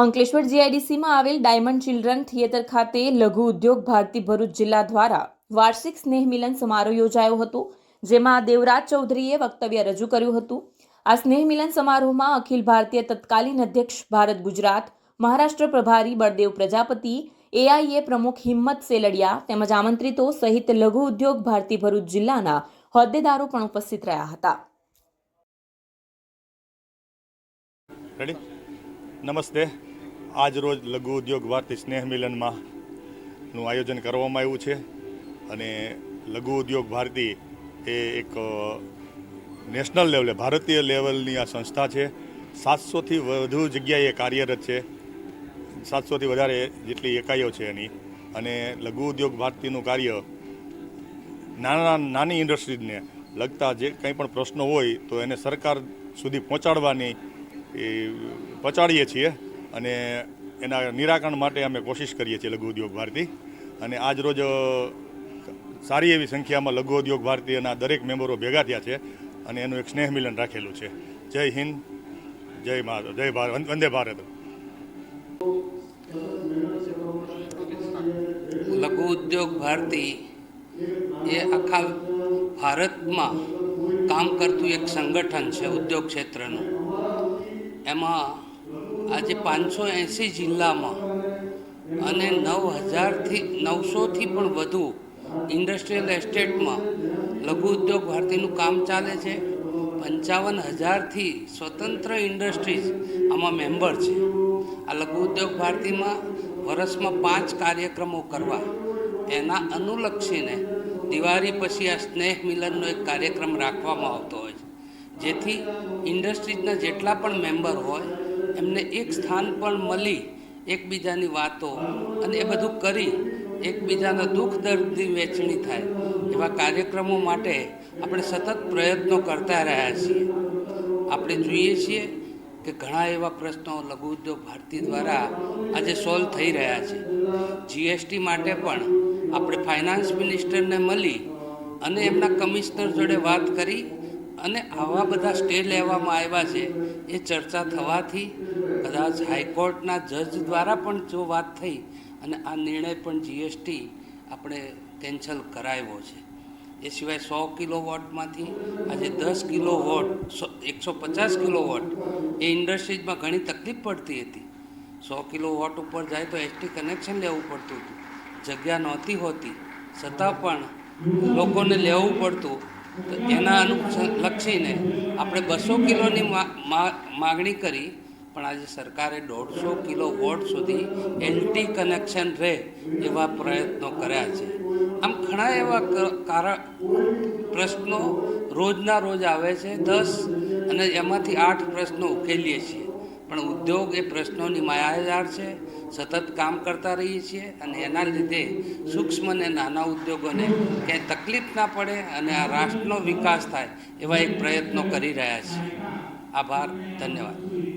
અંકલેશ્વર જીઆઈડીસીમાં આવેલ diamond children theatre ખાતે લઘુ ઉદ્યોગ ભારતી ભરૂચ જિલ્લા દ્વારા વાર્ષિક સ્નેહ મિલન સમારોહ યોજાયો હતો, જેમાં દેવરાજ ચૌધરીએ વક્તવ્ય રજૂ કર્યું હતું. આ સ્નેહ મિલન સમારોહમાં અખિલ ભારતીય તત્કાલીન અધ્યક્ષ ભારત ગુજરાત, મહારાષ્ટ્ર પ્રભારી બળદેવ પ્રજાપતિ, એઆઈએ પ્રમુખ હિંમત સેલડિયા તેમજ આમંત્રિતો સહિત લઘુ ઉદ્યોગ ભારતી ભરૂચ જિલ્લાના હોદ્દેદારો પણ ઉપસ્થિત રહ્યા હતા. નમસ્તે. આજ રોજ લઘુ ઉદ્યોગ ભારતી સ્નેહ મિલનમાં નું આયોજન કરવામાં આવ્યું છે અને લઘુ ઉદ્યોગ ભારતી એ એક નેશનલ લેવલે, ભારતીય લેવલની આ સંસ્થા છે. સાતસોથી વધુ જગ્યાએ કાર્યરત છે. સાતસોથી વધારે જેટલી એકાઈઓ છે એની. અને લઘુ ઉદ્યોગ ભારતીનું કાર્ય નાના, નાની ઇન્ડસ્ટ્રીઝને લગતા જે કંઈ પણ પ્રશ્નો હોય તો એને સરકાર સુધી પહોંચાડવાની એ, પહોંચાડીએ છીએ. અને એના નિરાકરણ માટે અમે કોશિશ કરીએ છીએ લઘુ ઉદ્યોગ ભારતી. અને આજ રોજ સારી એવી સંખ્યામાં લઘુ ઉદ્યોગ ભારતીયના દરેક મેમ્બરો ભેગા થયા છે અને એનું એક સ્નેહ મિલન રાખેલું છે. જય હિન્દ, જય ભારત જય ભારત વંદે ભારત. લઘુ ઉદ્યોગ ભારતી એ આખા ભારતમાં કામ કરતું એક સંગઠન છે ઉદ્યોગ ક્ષેત્રનું. એમાં આજે પાંચસો એંસી જિલ્લામાં અને નવ હજારથી નવસોથી પણ વધુ ઇન્ડસ્ટ્રીયલ એસ્ટેટમાં લઘુ ઉદ્યોગ ભારતીનું કામ ચાલે છે. પંચાવન હજારથી સ્વતંત્ર ઇન્ડસ્ટ્રીઝ આમાં મેમ્બર છે. આ લઘુ ઉદ્યોગ ભારતીમાં વર્ષમાં પાંચ કાર્યક્રમો કરવા. એના અનુલક્ષીને દિવાળી પછી આ સ્નેહ મિલનનો એક કાર્યક્રમ રાખવામાં આવતો હોય છે. જેથી ઇન્ડસ્ટ્રીઝના જેટલા પણ મેમ્બર હોય એમને એક સ્થાન પણ મળી એકબીજાની વાતો અને એ બધું કરી એકબીજાના દુઃખ દર્દની વહેંચણી થાય. એવા કાર્યક્રમો માટે આપણે સતત પ્રયત્નો કરતા રહ્યા છીએ. આપણે જોઈએ છીએ કે ઘણા એવા પ્રશ્નો લઘુ ઉદ્યોગ ભારતી દ્વારા આજે સોલ્વ થઈ રહ્યા છે. જીએસટી માટે પણ આપણે ફાઇનાન્સ મિનિસ્ટરને મળી અને એમના કમિશનર જોડે વાત કરી અને આવા બધા સ્ટે લેવામાં આવ્યા છે, એ ચર્ચા થવાથી કદાચ હાઈકોર્ટના જજ દ્વારા પણ જો વાત થઈ અને આ નિર્ણય પણ જીએસટી આપણે કેન્સલ કરાવ્યો છે. એ સિવાય સો કિલો વોટમાંથી આજે દસ કિલો વોટ એકસો પચાસ કિલો વોટ એ ઇન્ડસ્ટ્રીઝમાં ઘણી તકલીફ પડતી હતી. સો કિલો વોટ ઉપર જાય તો એસટી કનેક્શન લેવું પડતું હતું. જગ્યા નહોતી હોતી, છતાં પણ લોકોને લેવું પડતું. તો એના અનુલક્ષીને આપણે બસો કિલોની માગણી કરી, પણ આજે સરકારે દોઢસો કિલો વોટ સુધી એન્ટી કનેક્શન રહે એવા પ્રયત્નો કર્યા છે. આમ ઘણા એવા કારણ, પ્રશ્નો રોજના રોજ આવે છે, દસ, અને એમાંથી આઠ પ્રશ્નો ઉકેલીએ છીએ. પણ ઉદ્યોગ એ પ્રશ્નોની માયાજાર છે, સતત કામ કરતા રહીએ છીએ અને એના લીધે સૂક્ષ્મ અને નાના ઉદ્યોગોને ક્યાંય તકલીફ ના પડે અને આ રાષ્ટ્રનો વિકાસ થાય એવા એક પ્રયત્નો કરી રહ્યા છીએ. આભાર, ધન્યવાદ.